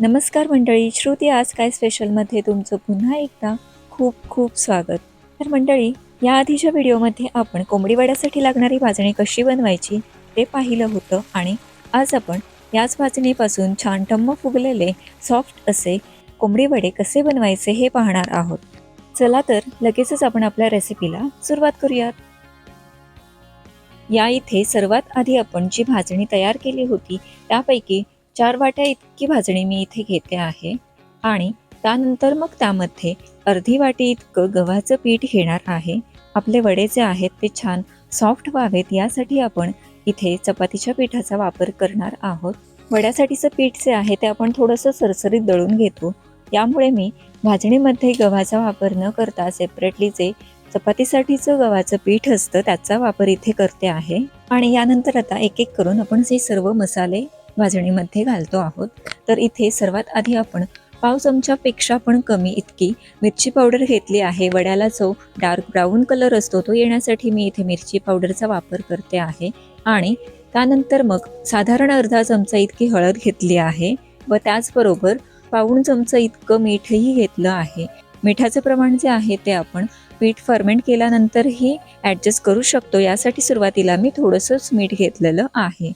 नमस्कार मंडळी श्रुती आज काय स्पेशलमध्ये तुमचं पुन्हा एकदा खूप खूप स्वागत. तर मंडळी या आधीच्या व्हिडिओमध्ये आपण कोंबडी वड्यासाठी लागणारी भाजणी कशी बनवायची ते पाहिलं होतं आणि आज आपण याच भाजणीपासून छान टम्म फुगलेले सॉफ्ट असे कोंबडी वडे कसे बनवायचे हे पाहणार आहोत. चला तर लगेचच आपण आपल्या रेसिपीला सुरुवात करूयात. या इथे सर्वात आधी आपण जी भाजणी तयार केली होती त्यापैकी चार वाट्या इतकी भाजणी मी इथे घेते आहे आणि त्यानंतर मग त्यामध्ये अर्धी वाटी इतकं गव्हाचं पीठ घेणार आहे. आपले वडे जे आहेत ते छान सॉफ्ट व्हावेत यासाठी आपण इथे चपातीच्या पिठाचा वापर करणार आहोत. वड्यासाठीचं पीठ जे आहे ते आपण थोडंसं सरसरीत दळून घेतो. यामुळे मी भाजणीमध्ये गव्हाचा वापर न करता सेपरेटली जे चपातीसाठीचं गव्हाचं पीठ असतं त्याचा वापर इथे करते आहे. आणि यानंतर आता एक एक करून आपण जे सर्व मसाले भाजणीमध्ये घालतो आहोत. तर इथे सर्वात आधी आपण पाव चमच्यापेक्षा पण कमी इतकी मिरची पावडर घेतली आहे. वड्याला जो डार्क ब्राऊन कलर असतो तो येण्यासाठी मी इथे मिरची पावडरचा वापर करते आहे. आणि त्यानंतर मग साधारण अर्धा चमचा इतकी हळद घेतली आहे व त्याचबरोबर पाऊण चमचा इतकं मीठही घेतलं आहे. मिठाचं प्रमाण जे आहे ते आपण पीठ फर्मेंट केल्यानंतरही ॲडजस्ट करू शकतो. यासाठी सुरुवातीला मी थोडंसंच मीठ घेतलेलं आहे.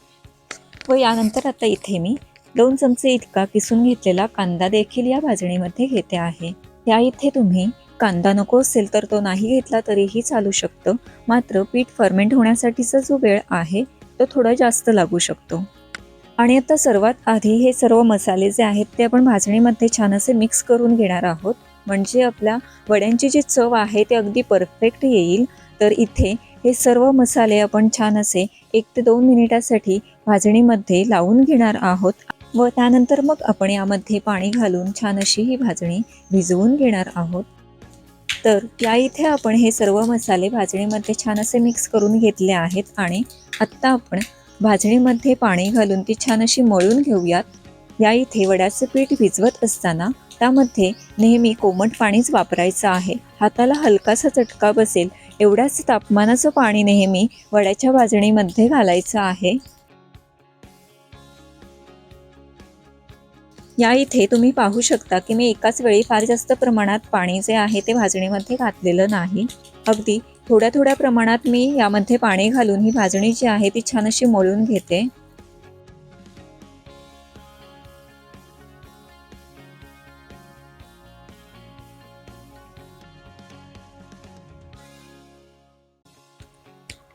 व यानंतर आता इथे मी दोन चमचे इतका किसून घेतलेला कांदा देखील या भाजणीमध्ये घेते आहे. या इथे तुम्ही कांदा नको असेल तर तो नाही घेतला तरीही चालू शकतं. मात्र पीठ फर्मेंट होण्यासाठीचा जो वेळ आहे तो थोडा जास्त लागू शकतो. आणि आता सर्वात आधी हे सर्व मसाले जे आहेत ते आपण भाजणीमध्ये छान असे मिक्स करून घेणार आहोत. म्हणजे आपल्या वड्यांची जी चव आहे ते अगदी परफेक्ट येईल. तर इथे हे सर्व मसाले आपण छान असे एक ते दोन मिनिटासाठी भाजणीमध्ये लावून घेणार आहोत. व त्यानंतर मग आपण यामध्ये पाणी घालून छान अशी ही भाजणी भिजवून घेणार आहोत. तर या इथे आपण हे सर्व मसाले भाजणीमध्ये छान असे मिक्स करून घेतले आहेत आणि आत्ता आपण भाजणीमध्ये पाणी घालून ती छान अशी मळून घेऊयात. या इथे वड्याचं पीठ भिजवत असताना त्यामध्ये नेहमी कोमट पाणीच वापरायचं आहे. हाताला हलकासा चटका बसेल एवढ्याच तापमानाचं पाणी नेहमी वड्याच्या भाजणीमध्ये घालायचं आहे. या इथे तुम्ही पाहू शकता की मी एकाच वेळी फार जास्त प्रमाणात पाणी जे आहे ते भाजणीमध्ये घातलेलं नाही. अगदी थोड्या थोड्या प्रमाणात मी यामध्ये पाणी घालून ही भाजणी जी आहे ती छान अशी मळून घेते.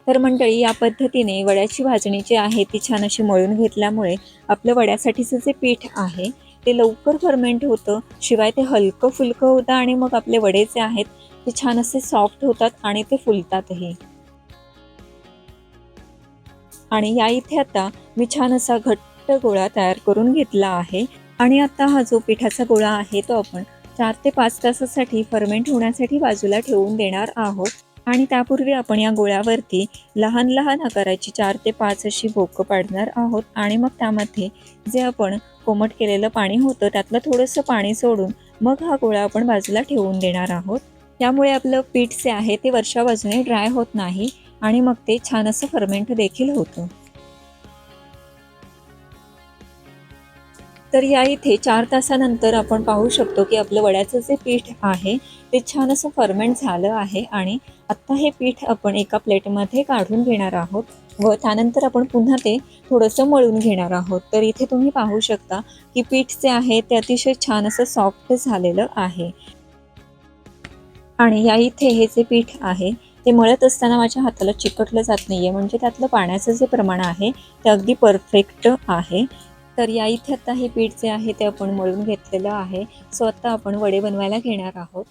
तर मंडळी या पद्धतीने वड्याची भाजणी जी आहे ती छान अशी मळून घेतल्यामुळे आपलं वड्यासाठीचं जे पीठ आहे ते लवकर फर्मेंट होतं. शिवाय ते हलकं फुलकं होतं आणि मग आपले वडे जे आहेत ते छान असे सॉफ्ट होतात आणि ते फुलतातही. आणि या इथे आता मी छान असा घट्ट गोळा तयार करून घेतला आहे. आणि आता हा जो पिठाचा गोळा आहे तो आपण चार ते पाच तासासाठी फर्मेंट होण्यासाठी बाजूला ठेवून देणार आहोत. आणि त्यापूर्वी आपण या गोळ्यावरती लहान लहान आकाराची चार ते पाच अशी भोकं पाडणार आहोत. आणि मग त्यामध्ये जे आपण कोमट केलेलं पाणी होतं त्यातलं थोडंसं पाणी सोडून मग हा गोळा आपण बाजूला ठेवून देणार आहोत. त्यामुळे आपलं पीठ जे आहे ते वरच्या बाजूने ड्राय होत नाही आणि मग ते छान असं फर्मेंट देखील होतं. तर या इथे चार तासानंतर आपण पाहू शकतो की आपलं वड्याचं जे पीठ आहे ते छान असं फर्मेंट झालं आहे आणि आत्ता हे पीठ आपण एका प्लेटमध्ये काढून घेणार आहोत व त्यानंतर आपण पुन्हा ते थोडंसं मळून घेणार आहोत. तर इथे तुम्ही पाहू शकता की पीठ जे आहे ते अतिशय छान असं सॉफ्ट झालेलं आहे. आणि या इथे हे जे पीठ आहे ते मळत असताना माझ्या हाताला चिकटलं जात नाही आहे म्हणजे त्यातलं पाण्याचं जे प्रमाण आहे ते अगदी परफेक्ट आहे. तर या इथे आता हे पीठ जे आहे ते आपण मळून घेतलेलं आहे. सो आता आपण वडे बनवायला घेणार आहोत.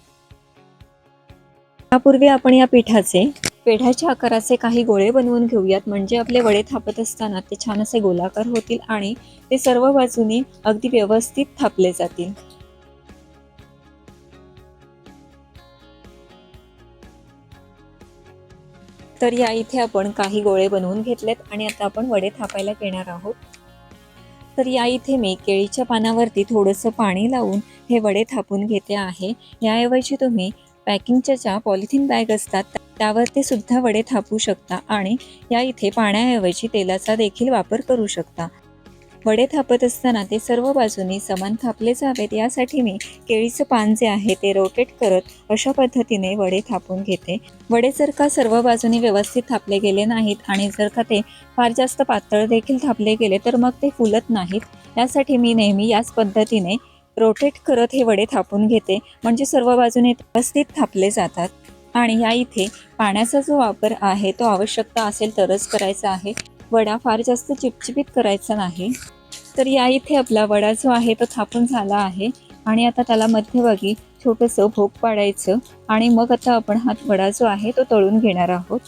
त्यापूर्वी आपण या पिठाचे पेढ्याच्या आकाराचे काही गोळे बनवून घेऊयात. म्हणजे आपले वडे थापत असताना ते छान असे गोलाकार होतील आणि ते सर्व बाजूने अगदी व्यवस्थित थापले जातील. तर या इथे आपण काही गोळे बनवून घेतलेत आणि आता आपण वडे थापायला घेणार आहोत. तर या इथे मी केळीच्या पानावरती थोडंसं पाणी लावून हे वडे थापून घेते आहे. याऐवजी तुम्ही पॅकिंगच्या ज्या पॉलिथिन बॅग असतात त्यावरती सुद्धा वडे थापू शकता आणि या इथे पाण्याऐवजी तेलाचा देखील वापर करू शकता. वडे थापत असताना ते सर्व बाजूनी समान थापले जावेत. यासाठी मी केळीचं पान जे आहे ते रोटेट करत अशा पद्धतीने वडे थापून घेते. वडे जर का सर्व बाजूनी व्यवस्थित थापले गेले नाहीत आणि जर का ते फार जास्त पातळ देखील थापले गेले तर मग ते फुलत नाहीत. यासाठी मी नेहमी याच पद्धतीने रोटेट करत हे वडे थापून घेते म्हणजे सर्व बाजूने व्यवस्थित थापले जातात. आणि या इथे पाण्याचा जो वापर आहे तो आवश्यकता असेल तरच करायचा आहे. वडा फार जास्त चिपचिपीत करायचा नाही. तर या इथे आपला वडा जो आहे तो थापून झाला आहे. आणि आता त्याला मध्यभागी छोटंसं भोग पाडायचं. आणि मग आता आपण हा वडा जो आहे तो तळून घेणार आहोत.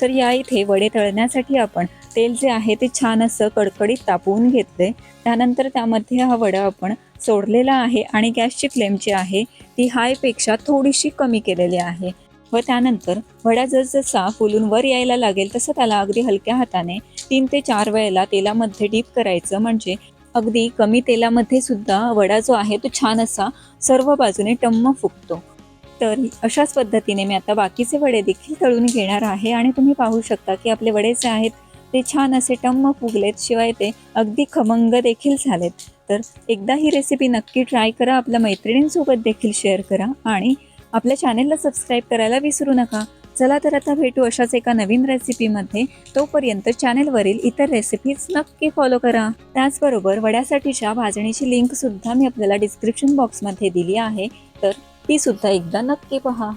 तर या इथे वडे तळण्यासाठी आपण तेल जे आहे ते छान असं कडकडीत तापवून घेतले. त्यानंतर त्यामध्ये हा वडा आपण सोडलेला आहे. आणि गॅसची फ्लेम जी आहे ती हायपेक्षा थोडीशी कमी केलेली आहे. व त्यानंतर वडा जसजसा फुलून वर यायला लागेल तसं त्याला अगदी हलक्या हाताने तीन ते चार वेळेला तेलामध्ये डीप करायचं. म्हणजे अगदी कमी तेलामध्ये सुद्धा वडा जो आहे तो छान असा सर्व बाजूने टम्म फुगतो. तर अशाच पद्धतीने मी आता बाकीचे वडे देखील तळून घेणार आहे आणि तुम्ही पाहू शकता की आपले वडे जे आहेत ते छान असे टम्म फुगलेत. शिवाय ते अगदी खमंग देखील झालेत. तर एकदा ही रेसिपी नक्की ट्राय करा. आपल्या मैत्रिणींसोबत देखील शेअर करा आणि आपल्या चॅनेलला सबस्क्राईब करायला विसरू नका. चला तर आता भेटू अशाच एका नवीन रेसिपीमध्ये तोपर्यंत चॅनेलवरील इतर रेसिपीज नक्की फॉलो करा. त्याचबरोबर वड्यासाठीच्या भाजणीची लिंक सुद्धा मी आपल्याला डिस्क्रिप्शन बॉक्समध्ये दिली आहे. तर ती सुद्धा एकदा नक्की पहा.